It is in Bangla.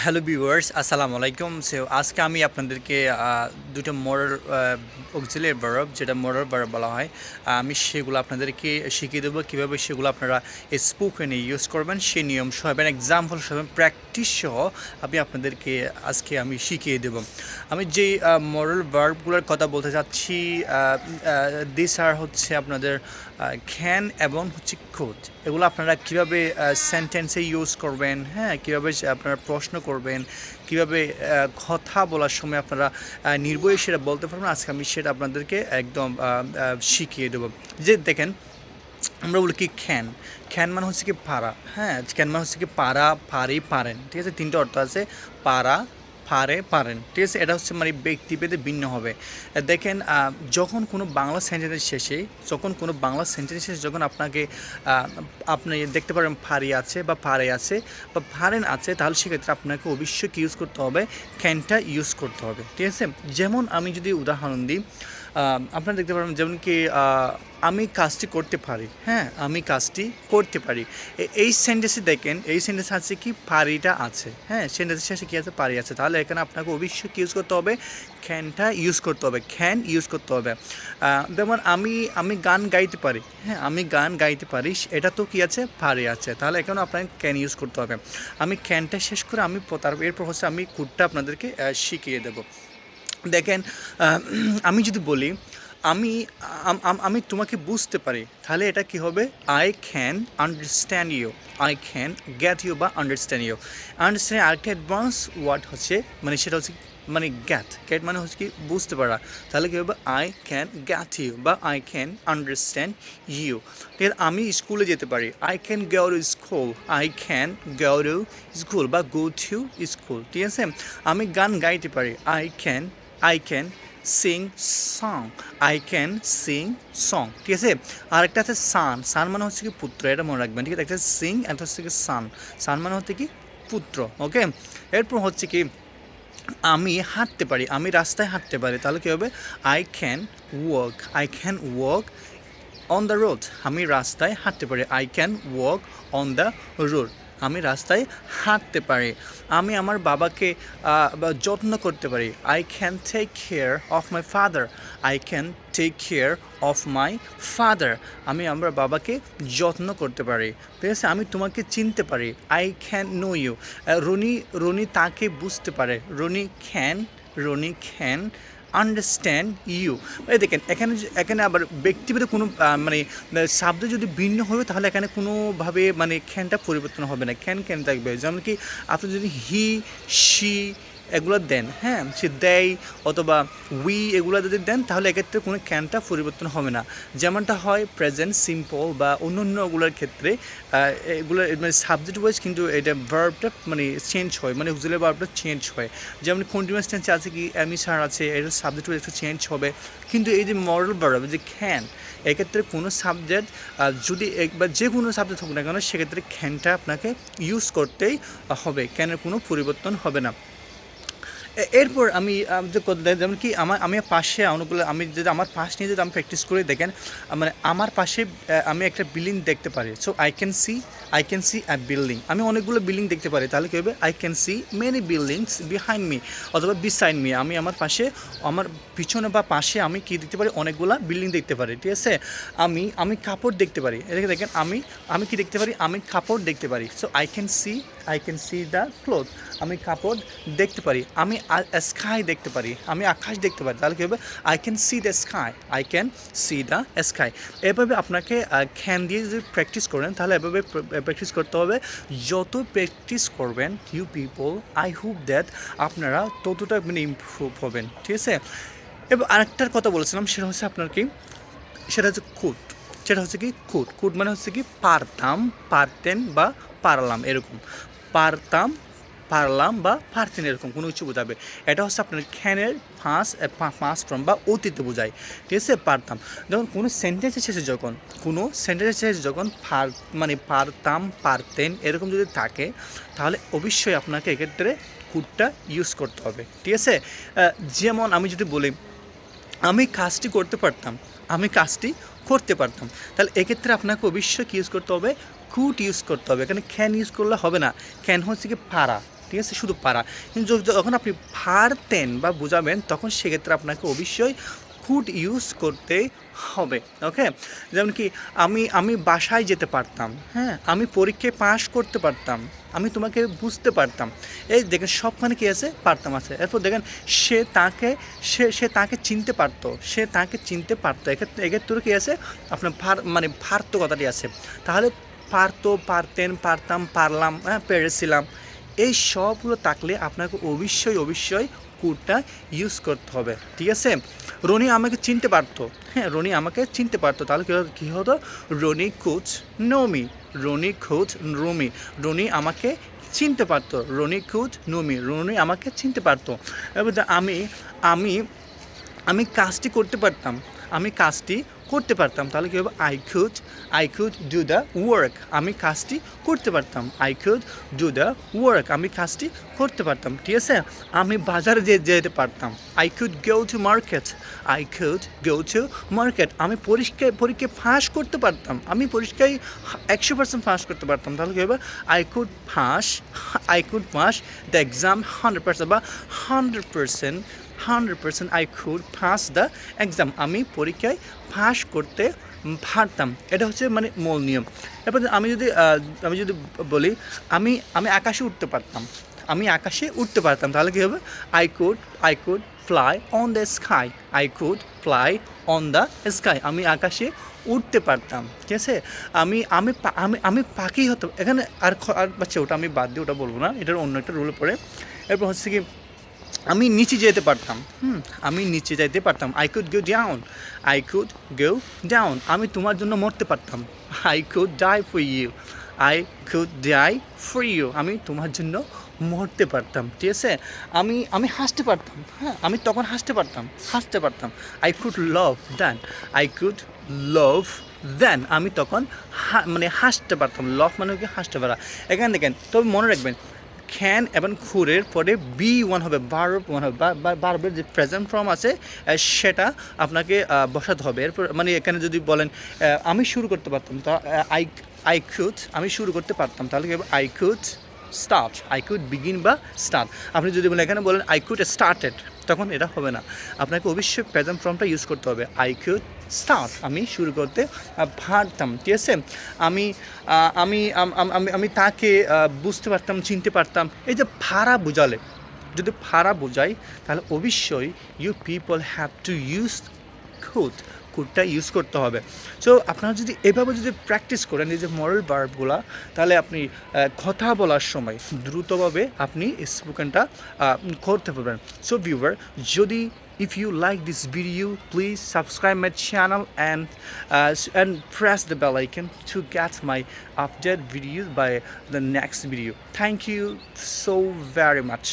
হ্যালো ভিউয়ার্স আসসালামু আলাইকুম। সো আজকে আমি আপনাদেরকে দুটো মোরল অক্সিলের বরফ যেটা মোরল বরফ বলা হয় আমি সেগুলো আপনাদেরকে শিখিয়ে দেবো। কীভাবে সেগুলো আপনারা স্পোকেনে ইউজ করবেন, সে নিয়ম সহ এবং এক্সাম্পল সহ প্র্যাকটিস সহ আমি আপনাদেরকে আজকে আমি শিখিয়ে দেবো। আমি যে মোরল ভার্বগুলোর কথা বলতে চাচ্ছি দিস আর হচ্ছে আপনাদের খ্যান এবং হচ্ছে খোঁজ এগুলো আপনারা কীভাবে সেন্টেন্সে ইউজ করবেন হ্যাঁ? কীভাবে আপনারা প্রশ্ন করবেন, কীভাবে কথা বলার সময় আপনারা নির্ভয়ে সেটা বলতে পারবেন, আজকে আমি সেটা আপনাদেরকে একদম শিখিয়ে দেবো। যে দেখেন, আমরা বলি কি খ্যান খ্যান মানে হচ্ছে কি পারা হ্যাঁ খ্যান মানে হচ্ছে কি পারা, পারি, পারেন, ঠিক আছে? তিনটে অর্থ আছে, পারা পারে, পারেন। ঠিক আছে? এটা হচ্ছে মানে ব্যক্তিভেদে ভিন্ন হবে। দেখেন যখন কোনো বাংলা সেন্টেন্সের শেষে, যখন কোনো বাংলা সেন্টেন্স শেষে যখন আপনাকে আপনি দেখতে পারেন ফারি আছে বা পারে আছে বা ফারেন আছে, তাহলে সেক্ষেত্রে আপনাকে অবশ্যই ইউজ করতে হবে? ক্যানটা ইউজ করতে হবে। ঠিক আছে? যেমন আমি যদি উদাহরণ দিই আপনারা দেখতে পারেন যেমন কি আমি কাজটি করতে পারি হ্যাঁ আমি কাজটি করতে পারি। এই সেন্টেন্সে দেখেন, এই সেন্টেন্স আছে কি, পারিটা আছে হ্যাঁ সেন্টেন্সের শেষে কী আছে, পারি আছে। তাহলে এখানে আপনাকে অবশ্যই কী ইউজ করতে হবে খ্যানটা ইউজ করতে হবে খ্যান ইউজ করতে হবে। যেমন আমি আমি গান গাইতে পারি হ্যাঁ আমি গান গাইতে পারি, এটা তো কি আছে, পারি আছে। তাহলে এখানে আপনাকে ক্যান ইউজ করতে হবে। আমি ক্যানটা শেষ করে আমি প- তার এরপর হচ্ছে আমি কুটটা আপনাদেরকে শিখিয়ে দেবো। দেখেন আমি যদি বলি, আমি, আম- তোমাকে বুঝতে পারি, তাহলে এটা কি হবে? I can understand you I can get you বা আন্ডারস্ট্যান্ড ইউ আন্ডারস্ট্যান্ড আর আরেকটা অ্যাডভান্স ওয়ার্ড হচ্ছে মানে সেটা হচ্ছে মানে গ্যাট গ্যাট মানে হচ্ছে কি বুঝতে পারা। তাহলে কী হবে? আই ক্যান গ্যাট ইউ বা আই ক্যান আন্ডারস্ট্যান্ড ইউ ঠিক আছে, আমি স্কুলে যেতে পারি। I can go to school I can go to school বা গো টু স্কুল ঠিক আছে, আমি গান গাইতে পারি। I can I can sing song I can sing song ঠিক আছে? আর একটা আছে সান। সান মানে হচ্ছে কি পুত্র, এটা মনে রাখবেন। ঠিক আছে? একটা সিং একটা হচ্ছে কি সান। সান মানে হচ্ছে কি পুত্র, ওকে? এরপর হচ্ছে কি আমি হাঁটতে পারি। আমি রাস্তায় হাঁটতে পারি। তাহলে কী হবে? I can work I can work on the road আমি রাস্তায় হাঁটতে পারি। I can walk on the road আমি রাস্তায় হাঁটতে পারি। আমি আমার বাবাকে যত্ন করতে পারি। I can take care of my father I can take care of my father আমি আমার বাবাকে যত্ন করতে পারি। ঠিক আছে? আমি তোমাকে চিনতে পারি। I can know you Ronny Ronny তাকে বুঝতে পারে। Ronny can Ronny can understand you এই দেখেন, এখানে এখানে আবার ব্যক্তিগত কোনো মানে শব্দ যদি ভিন্ন হবে, তাহলে এখানে কোনোভাবে মানে খ্যানটা পরিবর্তন হবে না। খ্যান খ্যান থাকবে? যেমন কি, আপনি যদি হি শি এগুলো দেন হ্যাঁ সে দেয় অথবা উই এগুলো যদি দেন, তাহলে এক্ষেত্রে কোনো ক্যানটা পরিবর্তন হবে না। যেমনটা হয় প্রেজেন্ট সিম্পল বা অন্য অন্যগুলোর ক্ষেত্রে এগুলো মানে সাবজেক্ট ওয়াইজ কিন্তু এটা ভার্বটা মানে চেঞ্জ হয় মানে উজুলের ভার্বটা চেঞ্জ হয়। যেমন কন্টিনিউয়াস টেন্সে আছে কি অ্যামি সার আছে, এটা সাবজেক্ট ওয়াইজ একটু চেঞ্জ হবে। কিন্তু এই যে মরাল ভার্ব যে ক্যান এক্ষেত্রে কোনো সাবজেক্ট যদি এক- বা যে কোনো সাবজেক্ট হোক না কেন, সেক্ষেত্রে ক্যানটা আপনাকে ইউজ করতেই হবে। ক্যানের কোনো পরিবর্তন হবে না। এরপর আমি যে যেমন কি আমার আমি পাশে অনেকগুলো আমি যদি আমার পাশ নিয়ে যদি আমি প্র্যাকটিস করে, দেখেন মানে আমার পাশে আমি একটা বিল্ডিং দেখতে পারি। So I can see I can see a building আমি অনেকগুলো বিল্ডিং দেখতে পারি। তাহলে কী হবে? I can see many buildings behind me অথবা বিসাইড মি আমি আমার পাশে, আমার পিছনে বা পাশে আমি কি দেখতে পারি? অনেকগুলা বিল্ডিং দেখতে পারি। ঠিক আছে? আমি আমি কাপড় দেখতে পারি। এদিকে দেখেন আমি আমি কি দেখতে পারি? আমি কাপড় দেখতে পারি। So I can see I can see the cloth আমি কাপড় দেখতে পারি। আমি স্কাই দেখতে পারি। আমি আকাশ দেখতে পারি। তাহলে কী হবে? I can see the sky I can see the sky এভাবে আপনাকে খ্যান দিয়ে যদি প্র্যাকটিস করেন, তাহলে এভাবে প্র্যাকটিস করতে হবে। যত প্র্যাকটিস করবেন you people I hope that আপনারা ততটা মানে ইমপ্রুভ হবেন। ঠিক আছে? এবার আরেকটার কথা বলেছিলাম, সেটা হচ্ছে আপনার কি? সেটা হচ্ছে কুট সেটা হচ্ছে কি? কুট কুট মানে হচ্ছে কি, পারতাম, পারতেন বা পারলাম, এরকম। পারতাম পারলাম বা পারতেন এরকম, কোনো কিছু বোঝাবে। এটা হচ্ছে আপনার খ্যানের ফাঁস ফাঁস ফর্ম বা অতীতে বোঝায়। ঠিক আছে? পারতাম। যখন কোনো সেন্টেন্সের শেষে যখন, কোনো সেন্টেন্সের শেষে যখন পার মানে পারতাম, পারতেন, এরকম যদি থাকে, তাহলে অবশ্যই আপনাকে এক্ষেত্রে কুটটা ইউজ করতে হবে। ঠিক আছে? যেমন আমি যদি বলি, আমি কাজটি করতে পারতাম, আমি কাজটি করতে পারতাম। তাহলে এক্ষেত্রে আপনাকে অবশ্যই ইউজ করতে হবে? কুট ইউজ করতে হবে। এখানে ক্যান ইউজ করলে হবে না। ক্যান হচ্ছে কি পারা। ঠিক আছে? শুধু পারা। কিন্তু যখন আপনি পারতেন বা বোঝাবেন, তখন সেক্ষেত্রে আপনাকে অবশ্যই কুড ইউজ করতে হবে। ওকে যেমন কি আমি আমি বাসায় যেতে পারতাম। হ্যাঁ? আমি পরীক্ষায় পাশ করতে পারতাম। আমি তোমাকে বুঝতে পারতাম। এই দেখেন সবখানে কী আছে? পারতাম আছে। এরপর দেখেন, সে তাকে, সে সে তাকে চিনতে পারতো। সে তাকে চিনতে পারতো। এক্ষেত্রে এক্ষেত্রে কী আছে? আপনার ভার মানে ভারত কথাটি আছে। তাহলে পারতো, পারতেন, পারতাম, পারলাম হ্যাঁ পেরেছিলাম। এই সবগুলো থাকলে আপনাকে অবশ্যই অবশ্যই কোডটা ইউজ করতে হবে, ঠিক আছে? রনি আমাকে চিনতে পারতো। হ্যাঁ রনি আমাকে চিনতে পারতো। তাহলে কী হতো- কী হতো? রনি কোচ নমি রনি কোচ রমি রনি আমাকে চিনতে পারতো, রনি কোচ নমি রনি আমাকে চিনতে পারতো। এবার আমি আমি আমি কাজটি করতে পারতাম। আমি কাজটি করতে পারতাম, তাহলে কী হবে? I could I could do the work আমি কাজটি করতে পারতাম। I could do the work আমি কাজটি করতে পারতাম। ঠিক আছে? আমি বাজারে যেতে পারতাম। I could go to market I could go to market আমি পরীক্ষায় পরীক্ষায় ফাঁস করতে পারতাম। আমি পরীক্ষায় একশো পার্সেন্ট ফাঁস করতে পারতাম। তাহলে কী হবে? I could pass I could pass the exam hundred percent বা hundred percent hundred percent I could pass the exam আমি পরীক্ষায় পাস করতে পারতাম। এটা হচ্ছে মানে মূল নিয়ম। এরপর আমি যদি আমি যদি বলি, আমি আমি আকাশে উঠতে পারতাম। আমি আকাশে উঠতে পারতাম। তাহলে কী হবে? I could I could fly on the sky I could fly on the sky আমি আকাশে উঠতে পারতাম। ঠিক আছে? আমি আমি আমি আমি পাখি হতে এখানে আর আর বাচ্চা, ওটা আমি বাদ দিয়ে ওটা বলব না। এটার অন্য একটা রুলে পড়ে। এরপর হচ্ছে কি আমি নিচে যেতে পারতাম। হুম, আমি নিচে যেতে পারতাম। I could go down I could go down আমি তোমার জন্য মরতে পারতাম। I could die for you I could die for you আমি তোমার জন্য মরতে পারতাম। ঠিক আছে? আমি আমি হাসতে পারতাম। হ্যাঁ আমি তখন হাসতে পারতাম। হাসতে পারতাম। I could laugh then I could laugh then আমি তখন মানে হাসতে পারতাম। লভ মানে কি? হাসতে পারা। এখানে দেখেন, তবে মনে রাখবেন খ্যান এবং খুরের পরে বি ওয়ান হবে বারব ওয়ান হবে বারবের যে প্রেজেন্ট ফর্ম আছে সেটা আপনাকে বসাতে হবে। এরপর মানে এখানে যদি বলেন আমি শুরু করতে পারতাম, তা আই আই আমি শুরু করতে পারতাম, তাহলে I could start I could begin বা স্টার্ট আপনি যদি বলেন, এখানে বলেন আই কুড স্টার্টেড তখন এটা হবে না। আপনাকে অবশ্যই প্রেজেন্ট ফর্মটা ইউজ করতে হবে। আই কুড স্টার্ট আমি শুরু করতে পারতাম, ঠিক আছে? আম- আমি আমি তাকে বুঝতে পারতাম, চিনতে পারতাম। এই যে ভাড়া বোঝালে, যদি ভাড়া বোঝাই, তাহলে অবশ্যই you people have to use খুদ কোডটা ইউজ করতে হবে। সো আপনারা যদি এভাবে যদি প্র্যাকটিস করেন, এই যে মরাল বার্বগুলো তাহলে আপনি কথা বলার সময় দ্রুতভাবে আপনি স্পোকেনটা করতে পারবেন। সো ভিউভার যদি if you like this video please subscribe my channel and and press the bell icon to catch my update video by the next video thank you so very much